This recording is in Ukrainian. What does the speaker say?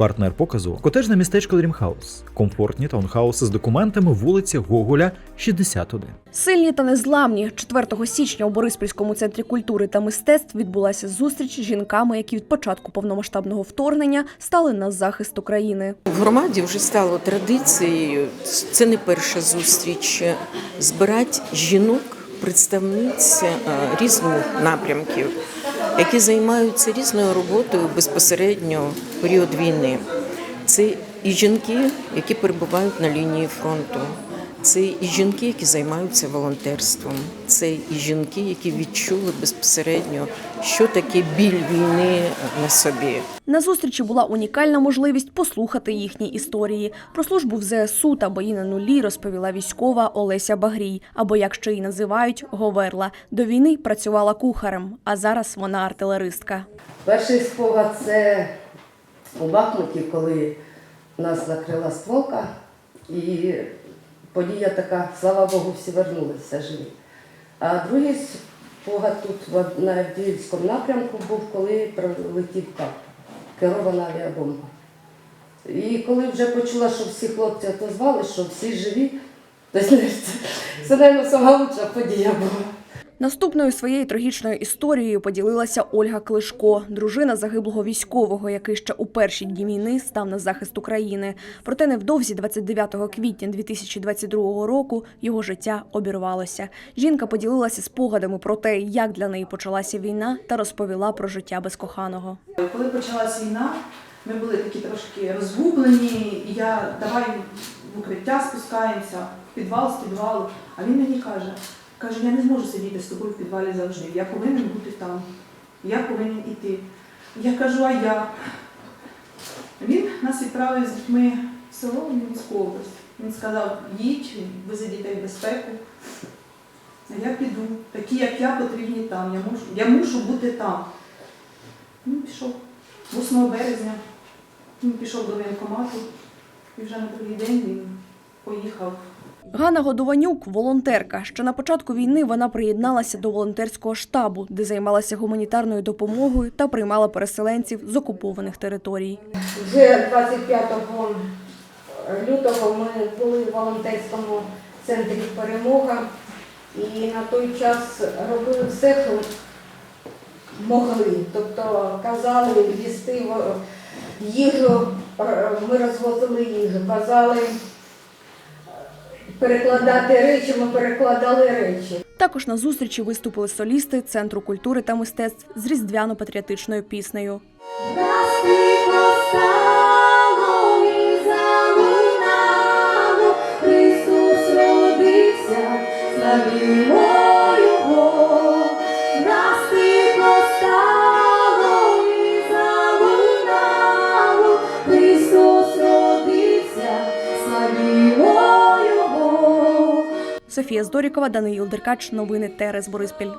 Партнер показу котежне містечко Дрімхаус, комфортні таунхауси з документами вулиці Гоголя, 61. Сильні та незламні 4 січня у Бориспільському центрі культури та мистецтв відбулася зустріч з жінками, які від початку повномасштабного вторгнення стали на захист України. В громаді вже стало традицією. Це не перша зустріч. Збирати жінок, представниць е, різних напрямків, які займаються різною роботою безпосередньо в період війни. Це і жінки, які перебувають на лінії фронту. Це і жінки, які займаються волонтерством. Це і жінки, які відчули безпосередньо, що таке біль війни на собі. На зустрічі була унікальна можливість послухати їхні історії. Про службу в ЗСУ та бої на нулі розповіла військова Олеся Багрій, або як ще її називають, Говерла. До війни працювала кухарем, а зараз вона артилеристка. Перший спогад це у Бахмуті, коли нас накрила стволка, і подія така, слава Богу, всі вернулися живі. А другий спогад тут на Авдіївському напрямку був, коли пролетів кап, керована авіабомба. І коли вже почула, що всі хлопці отозвали, що всі живі, то це, це, це, сама лучша подія була. Наступною своєю трагічною історією поділилася Ольга Клишко, дружина загиблого військового, який ще у перші дні війни став на захист України. Проте невдовзі, 29 квітня 2022 року, його життя обірвалося. Жінка поділилася спогадами про те, як для неї почалася війна, та розповіла про життя без коханого. Коли почалась війна, ми були такі трошки розгублені, я давай в укриття спускаємося, підвал з підвалу. А він мені каже, каже, я не зможу сидіти з тобою в підвалі завжди. Я повинен бути там. Я повинен іти. Я кажу, а я. Він нас відправив з дітьми в село в Мінську область. Він сказав, їдь, вези дітей в безпеку. А я піду. Такі, як я, потрібні там. Я мушу, я мушу бути там. Ну, пішов. 8 березня він пішов до воєнкомату і вже на другий день він поїхав Ганна Годованюк волонтерка. Ще на початку війни вона приєдналася до волонтерського штабу, де займалася гуманітарною допомогою та приймала переселенців з окупованих територій. Вже 25 лютого ми були в волонтерському центрі Перемога і на той час робили все, що могли. Тобто казали в- їжу, е, ми розвозили їжу, казали перекладати речі, ми перекладали речі. Також на зустрічі виступили солісти Центру культури та мистецтв з різдвяно-патріотичною піснею. Софія Здорікова, Даниїл Деркач. Новини ТРС Бориспіль.